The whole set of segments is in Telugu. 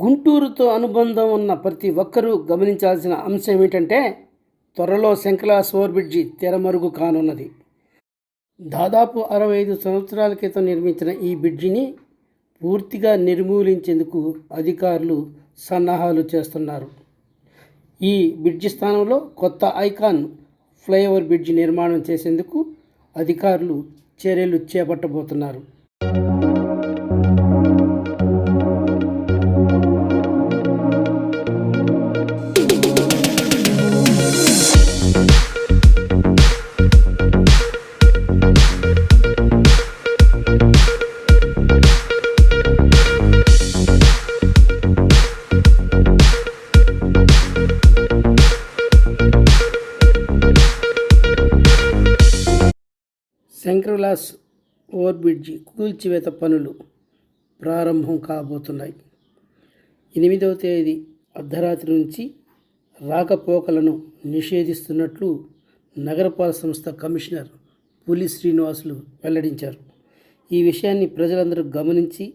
గుంటూరుతో అనుబంధం ఉన్న ప్రతి ఒక్కరూ గమనించాల్సిన అంశం ఏమిటంటే త్వరలో శంకలాస్ ఓవర్ బ్రిడ్జి తెరమరుగు కానున్నది. దాదాపు అరవై ఐదు సంవత్సరాల క్రితం నిర్మించిన ఈ బ్రిడ్జిని పూర్తిగా నిర్మూలించేందుకు అధికారులు సన్నాహాలు చేస్తున్నారు. ఈ బ్రిడ్జి స్థానంలో కొత్త ఐకాన్ ఫ్లైఓవర్ బ్రిడ్జి నిర్మాణం చేసేందుకు అధికారులు చర్యలు చేపట్టబోతున్నారు. శంకర్లాస్ ఓవర్ బ్రిడ్జి కూల్చివేత పనులు ప్రారంభం కాబోతున్నాయి. ఎనిమిదవ తేదీ అర్ధరాత్రి నుంచి రాకపోకలను నిషేధిస్తున్నట్లు నగరపాలక సంస్థ కమిషనర్ పులి శ్రీనివాసులు వెల్లడించారు. ఈ విషయాన్ని ప్రజలందరూ గమనించి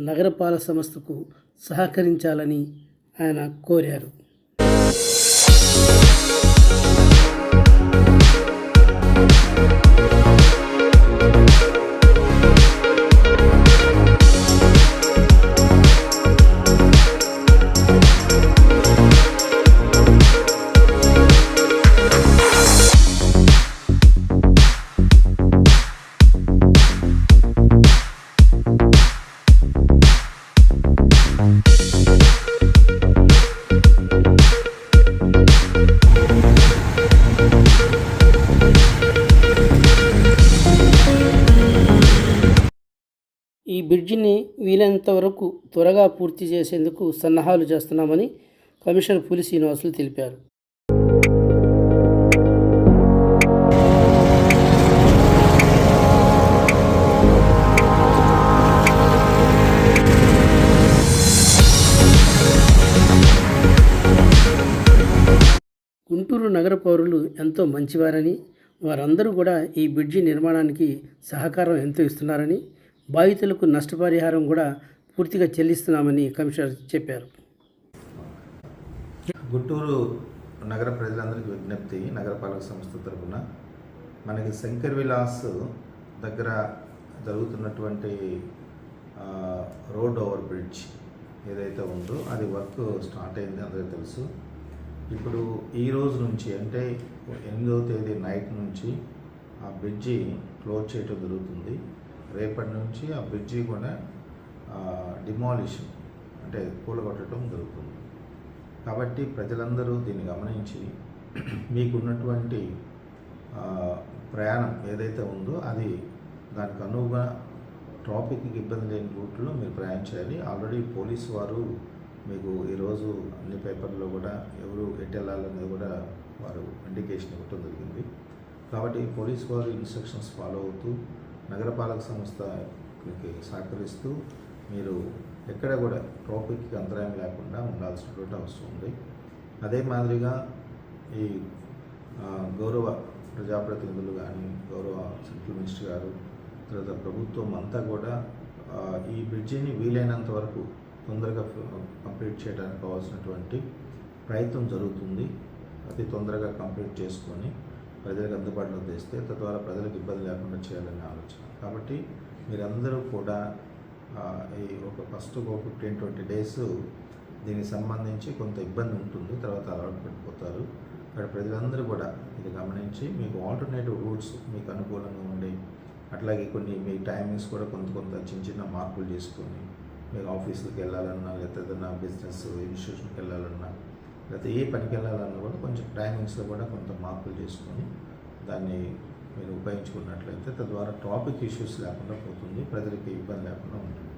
నగరపాలక సంస్థకు సహకరించాలని ఆయన కోరారు. ఈ బ్రిడ్జిని వీలైనంత వరకు త్వరగా పూర్తి చేసేందుకు సన్నాహాలు చేస్తున్నామని కమిషనర్ పులి శ్రీనివాసులు తెలిపారు. గుంటూరు నగర పౌరులు ఎంతో మంచివారని వారందరూ కూడా ఈ బ్రిడ్జి నిర్మాణానికి సహకారం ఎంతో ఇస్తున్నారని బాధితులకు నష్టపరిహారం కూడా పూర్తిగా చెల్లిస్తున్నామని కమిషనర్ చెప్పారు. గుంటూరు నగర ప్రజలందరికీ విజ్ఞప్తి నగరపాలక సంస్థ తరఫున మనకి శంకర్ విలాస్ దగ్గర జరుగుతున్నటువంటి రోడ్ ఓవర్ బ్రిడ్జ్ ఏదైతే ఉందో అది వర్క్ స్టార్ట్ అయింది అందరికీ తెలుసు. ఇప్పుడు ఈ రోజు నుంచి అంటే ఎనిమిదవ తేదీ నైట్ నుంచి ఆ బ్రిడ్జి క్లోజ్ చేయటం జరుగుతుంది. రేపటి నుంచి ఆ బ్రిడ్జి కూడా డిమాలిషన్ అంటే కూలగొట్టడం జరుగుతుంది. కాబట్టి ప్రజలందరూ దీన్ని గమనించి మీకున్నటువంటి ప్రయాణం ఏదైతే ఉందో అది దానికి అనువుగా ట్రాఫిక్కి ఇబ్బంది లేని రూట్లో మీరు ప్రయాణం చేయాలి. ఆల్రెడీ పోలీసు వారు మీకు ఈరోజు అన్ని పేపర్లో కూడా ఎవరు ఎట్టెళ్ళాలనేది కూడా వారు ఇండికేషన్ ఇవ్వటం జరిగింది. కాబట్టి పోలీస్ వారు ఇన్స్ట్రక్షన్స్ ఫాలో అవుతూ నగరపాలక సంస్థకి సహకరిస్తూ మీరు ఎక్కడ కూడా ట్రాఫిక్కి అంతరాయం లేకుండా ఉండాల్సినటువంటి అవసరం ఉంది. అదే మాదిరిగా ఈ గౌరవ ప్రజాప్రతినిధులు కానీ గౌరవ సెంట్రల్ మినిస్టర్ గారు తర్వాత ప్రభుత్వం అంతా కూడా ఈ బ్రిడ్జిని వీలైనంత వరకు తొందరగా కంప్లీట్ చేయడానికి కావాల్సినటువంటి ప్రయత్నం జరుగుతుంది. అతి తొందరగా కంప్లీట్ చేసుకొని ప్రజలకు అందుబాటులో తెస్తే తద్వారా ప్రజలకు ఇబ్బంది లేకుండా చేయాలనే ఆలోచన. కాబట్టి మీరందరూ కూడా ఈ ఒక ఫస్ట్ ఒక ఫిఫ్టీన్ ట్వంటీ డేస్ దీనికి సంబంధించి కొంత ఇబ్బంది ఉంటుంది. తర్వాత అలవాటు పడిపోతారు. అక్కడ ప్రజలందరూ కూడా ఇది గమనించి మీకు ఆల్టర్నేటివ్ రూట్స్ మీకు అనుకూలంగా ఉండి అట్లాగే కొన్ని మీ టైమింగ్స్ కూడా కొంత కొంత చిన్న చిన్న మార్పులు చేసుకొని మీకు ఆఫీసులకు వెళ్ళాలన్నా లేకపోతే ఏదైనా బిజినెస్ ఇన్స్టిట్యూషన్కి వెళ్ళాలన్నా లేకపోతే ఏ పనికి వెళ్ళాలన్నా కూడా కొంచెం టైమింగ్స్లో కూడా కొంత మార్పులు చేసుకొని దాన్ని మీరు ఉపయోగించుకున్నట్లయితే తద్వారా ట్రాఫిక్ ఇష్యూస్ లేకుండా పోతుంది ప్రజలకి ఇబ్బంది లేకుండా ఉంటుంది.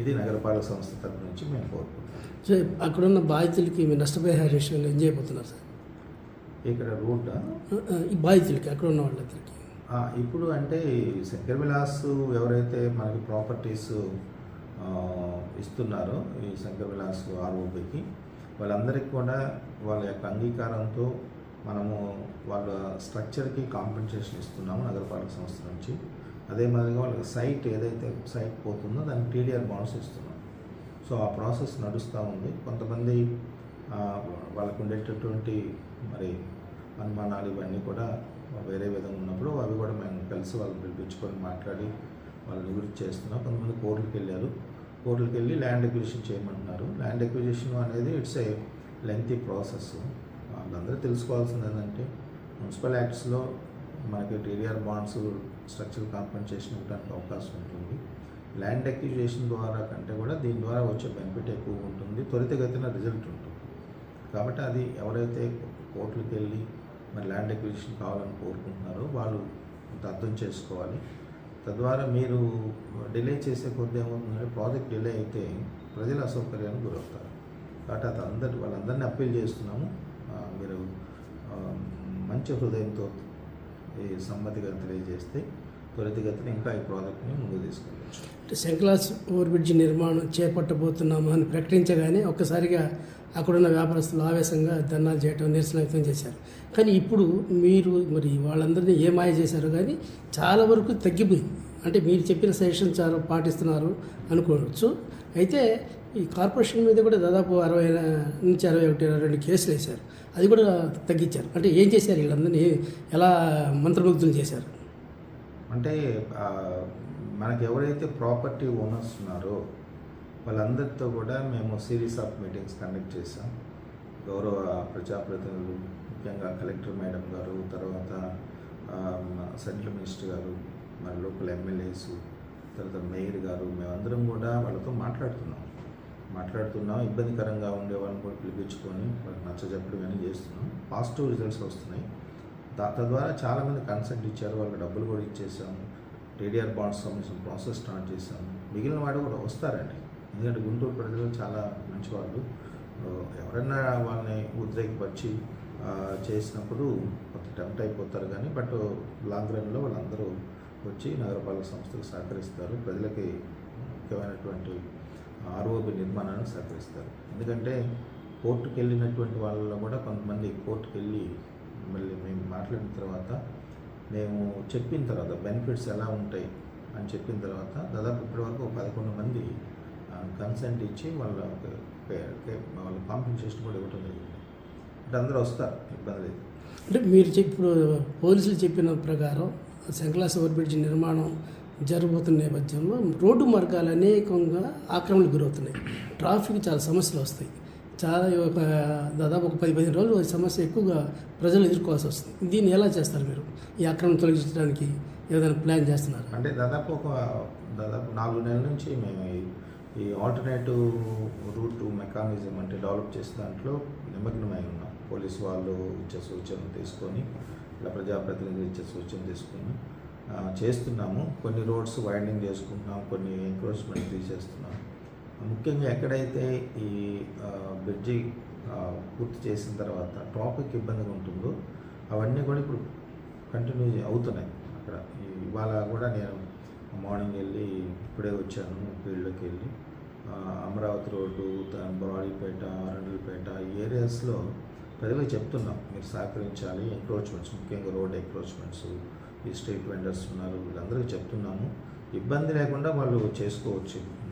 ఇది నగరపాలక సంస్థ తరపు నుంచి మేము కోరుకుంటాం సో అక్కడున్న బాధితులకి మీ నష్టపరిహార విషయంలో ఏం చేయబోతున్నారు సార్? ఇక్కడ రూట్ ఈ బాధితులకి అక్కడ ఉన్న వాళ్ళందరికీ. ఇప్పుడు అంటే శంకర్ విలాస్ ఎవరైతే మనకి ప్రాపర్టీస్ ఇస్తున్నారు ఈ శంకర్ విలాస్ ఆర్ఓబికి. వాళ్ళందరికీ కూడా వాళ్ళ యొక్క అంగీకారంతో మనము వాళ్ళ స్ట్రక్చర్కి కాంపెన్సేషన్ ఇస్తున్నాము నగరపాలక సంస్థ నుంచి. అదే మాదిరిగా వాళ్ళకి సైట్ ఏదైతే సైట్ పోతుందో దానికి టీడీఆర్ బాండ్స్ ఇస్తున్నాం. సో ఆ ప్రాసెస్ నడుస్తూ ఉంది. కొంతమంది వాళ్ళకు ఉండేటటువంటి మరి అనుమానాలు ఇవన్నీ కూడా వేరే విధంగా ఉన్నప్పుడు అవి కూడా మేము కలిసి వాళ్ళని పిలిపించుకొని మాట్లాడి వాళ్ళు గురించి చేస్తున్నాం. కొంతమంది కోర్టులకు వెళ్ళారు. కోర్టులకు వెళ్ళి ల్యాండ్ ఎక్విజిషన్ చేయమంటున్నారు ల్యాండ్ ఎక్విజిషన్ అనేది ఇట్స్ ఏ లెంతీ ప్రాసెస్. వాళ్ళందరూ తెలుసుకోవాల్సింది ఏంటంటే మున్సిపల్ యాక్ట్స్లో మనకి టీడీఆర్ బాండ్స్ స్ట్రక్చర్ కాంపెన్సేషన్ ఇవ్వడానికి అవకాశం ఉంటుంది. ల్యాండ్ ఎక్విజిషన్ ద్వారా కంటే కూడా దీని ద్వారా వచ్చే బెనిఫిట్ ఎక్కువ ఉంటుంది. త్వరితగతిన రిజల్ట్ ఉంటుంది. కాబట్టి అది ఎవరైతే కోర్టులకు వెళ్ళి మరి ల్యాండ్ ఎక్విజిషన్ కావాలని కోరుకుంటున్నారో వాళ్ళు అర్థం చేసుకోవాలి. తద్వారా మీరు డిలే చేసే కొద్ది ఏమవుతుందంటే ప్రాజెక్ట్ డిలే అయితే ప్రజలు అసౌకర్యానికి గురవుతారు. కాబట్టి అది అందరి వాళ్ళందరినీ అప్పీల్ చేస్తున్నాము. మీరు మంచి హృదయంతో ఈ సమ్మతిగా తెలియజేస్తే త్వరితగతిన ఇంకా ఈ ప్రాజెక్ట్ని ముందుకు తీసుకెళ్ళచ్చు. అంటే శంకలాస్ ఓవర్ బ్రిడ్జ్ నిర్మాణం చేపట్టబోతున్నాము అని ప్రకటించగానే ఒక్కసారిగా అక్కడున్న వ్యాపారస్తులు ఆవేశంగా ధర్నాలు చేయటం నిరసన వ్యక్తం చేశారు. కానీ ఇప్పుడు మీరు మరి వాళ్ళందరినీ ఏమాయ చేశారు కానీ చాలా వరకు తగ్గిపోయింది. అంటే మీరు చెప్పిన సజెషన్ చాలా పాటిస్తున్నారు అనుకోవచ్చు. అయితే ఈ కార్పొరేషన్ మీద కూడా దాదాపు అరవై నుంచి అరవై ఒకటి అరవై రెండు కేసులు వేశారు. అది కూడా తగ్గించారు. అంటే ఏం చేశారు వీళ్ళందరినీ? ఎలా మంత్రముగ్ధులు చేశారు? అంటే మనకు మనకి ఎవరైతే ప్రాపర్టీ ఓనర్స్ ఉన్నారో వాళ్ళందరితో కూడా మేము సిరీస్ ఆఫ్ మీటింగ్స్ కండక్ట్ చేసాం గౌరవ ప్రజాప్రతినిధులు ముఖ్యంగా కలెక్టర్ మేడం గారు తర్వాత సెంట్రల్ మినిస్టర్ గారు మరి లోకల్ ఎమ్మెల్యేస్ తర్వాత మేయర్ గారు మేమందరం కూడా వాళ్ళతో మాట్లాడుతున్నాం. మాట్లాడుతున్నాం ఇబ్బందికరంగా ఉండే వాళ్ళని కూడా పిలిపించుకొని వాళ్ళకి నచ్చజెప్పడం కానీ చేస్తున్నాం. పాజిటివ్ రిజల్ట్స్ వస్తున్నాయి. తద్వారా చాలామంది కన్సెంట్ ఇచ్చారు వాళ్ళకి డబ్బులు కూడా ఇచ్చేసాము. టీడీఆర్ బాండ్స్ సంబంధించిన ప్రాసెస్ స్టార్ట్ చేశాము మిగిలిన వాడు కూడా వస్తారండి. ఎందుకంటే గుంటూరు ప్రజలు చాలా మంచివాళ్ళు. ఎవరైనా వాళ్ళని ఉద్రేకపరిచి చేసినప్పుడు కొంత టెంప్ట్ అయిపోతారు కానీ బట్ లాంగ్ రన్లో వాళ్ళందరూ వచ్చి నగరపాలక సంస్థకు సహకరిస్తారు. ప్రజలకి ముఖ్యమైనటువంటి ఆర్ఓబి నిర్మాణానికి సహకరిస్తారు. ఎందుకంటే కోర్టుకు వెళ్ళినటువంటి వాళ్ళలో కూడా కొంతమంది కోర్టుకు వెళ్ళి మళ్ళీ మేము మాట్లాడిన తర్వాత మేము చెప్పిన తర్వాత బెనిఫిట్స్ ఎలా ఉంటాయి అని చెప్పిన తర్వాత దాదాపు ఇప్పటివరకు ఒక పదకొండు మంది కన్సెంట్ ఇచ్చి వాళ్ళ పే- వాళ్ళ కాంపెన్సేషన్ కూడా ఇవ్వటం జరిగింది. అంటే అందరూ వస్తారు ఇబ్బంది లేదు. అంటే మీరు చెప్పి ఇప్పుడు పోలీసులు చెప్పిన ప్రకారం శంకలాస్ ఓవర్ బ్రిడ్జ్ నిర్మాణం జరగబోతున్న నేపథ్యంలో రోడ్డు మార్గాలు అనేకంగా ఆక్రమణకు గురవుతున్నాయి. ట్రాఫిక్ చాలా సమస్యలు వస్తాయి. చాలా ఒక దాదాపు ఒక పది పదిహేను రోజులు ఈ సమస్య ఎక్కువగా ప్రజలు ఎదుర్కోవాల్సి వస్తుంది. దీన్ని ఎలా చేస్తారు మీరు? ఈ ఆక్రమణ తొలగించడానికి ఏదైనా ప్లాన్ చేస్తున్నారు? అంటే దాదాపు ఒక దాదాపు నాలుగు నెలల నుంచి మేము ఈ- ఆల్టర్నేటివ్ రూట్ మెకానిజం అంటే డెవలప్ చేసే దాంట్లో నిమగ్నమై ఉన్నాం. పోలీసు వాళ్ళు ఇచ్చే సూచనలు తీసుకొని ఇలా ప్రజాప్రతినిధులు ఇచ్చే సూచన తీసుకొని చేస్తున్నాము. కొన్ని రోడ్స్ వైండింగ్ చేసుకుంటున్నాం కొన్ని ఎంక్రోచ్మెంట్ తీసేస్తున్నాం. ముఖ్యంగా ఎక్కడైతే ఈ బ్రిడ్జి పూర్తి చేసిన తర్వాత ట్రాఫిక్ ఇబ్బందిగా ఉంటుందో అవన్నీ కూడా ఇప్పుడు కంటిన్యూ అవుతున్నాయి. అక్కడ ఇవాళ కూడా నేను మార్నింగ్ వెళ్ళి ఇప్పుడే వచ్చాను ఫీల్డ్లోకి వెళ్ళి. అమరావతి రోడ్డు త- బరాడిపేట ఈ ఏరియాస్లో ప్రజలకు చెప్తున్నాం మీరు సహకరించాలి ఎంక్రోచ్మెంట్స్ ముఖ్యంగా రోడ్ ఎంక్రోచ్మెంట్స్ ఈ స్ట్రీట్ వెండర్స్ ఉన్నారు వీళ్ళందరికీ చెప్తున్నాము. ఇబ్బంది లేకుండా వాళ్ళు చేసుకోవచ్చు.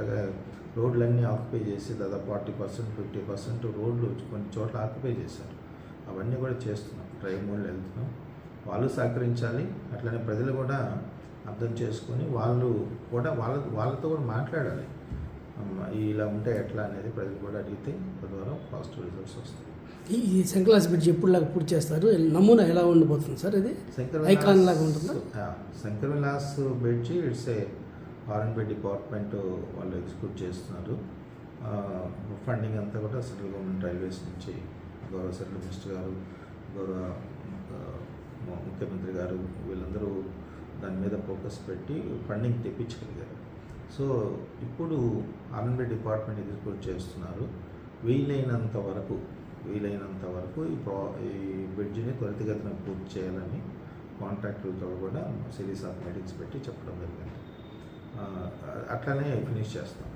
అట్లాగే రోడ్లన్నీ ఆక్యుపై చేసి దాదాపు ఫార్టీ పర్సెంట్ ఫిఫ్టీ పర్సెంట్ రోడ్లు కొన్ని చోట్ల ఆక్యుపై చేశారు. అవన్నీ కూడా చేస్తున్నాం. డ్రైవ్ మోడ్లో వెళ్తున్నాం. వాళ్ళు సహకరించాలి. అట్లనే ప్రజలు కూడా అర్థం చేసుకొని వాళ్ళు కూడా వాళ్ళ వాళ్ళతో కూడా మాట్లాడాలి. ఇలా ఉంటే ఎట్లా అనేది ప్రజలు కూడా అడిగితే తద్వారా పాజిటివ్ రిజల్ట్స్ వస్తాయి. ఈ శంకలాస్ బ్రిడ్జ్ ఎప్పుడులాగా పూర్తి చేస్తారు? నమూనా ఎలా ఉండబోతుంది సార్ ఇది? శంకర్ ఐకాన్ లాగా ఉంటుందా? Shankar Vilas bridge it's a R N B department వాళ్ళు ఎగ్జిక్యూట్ చేస్తున్నారు. ఫండింగ్ అంతా కూడా సెంట్రల్ గవర్నమెంట్ రైల్వేస్ నుంచి గౌరవ సెంట్రల్ మినిస్టర్ గారు గౌరవ ముఖ్యమంత్రి గారు వీళ్ళందరూ దాని మీద ఫోకస్ పెట్టి ఫండింగ్ తెప్పించగలిగారు. సో ఇప్పుడు R N B department execute చేస్తున్నారు. వీలైనంత వరకు వీలైనంత వరకు ఈ ప్రా ఈ బ్రిడ్జిని త్వరితగతిన పూర్తి చేయాలని కాంట్రాక్టర్తో కూడా సిరీస్ ఆఫ్ మీటింగ్స్ పెట్టి చెప్పడం జరిగింది. అట్లనే ఫినిష్ చేస్తాం.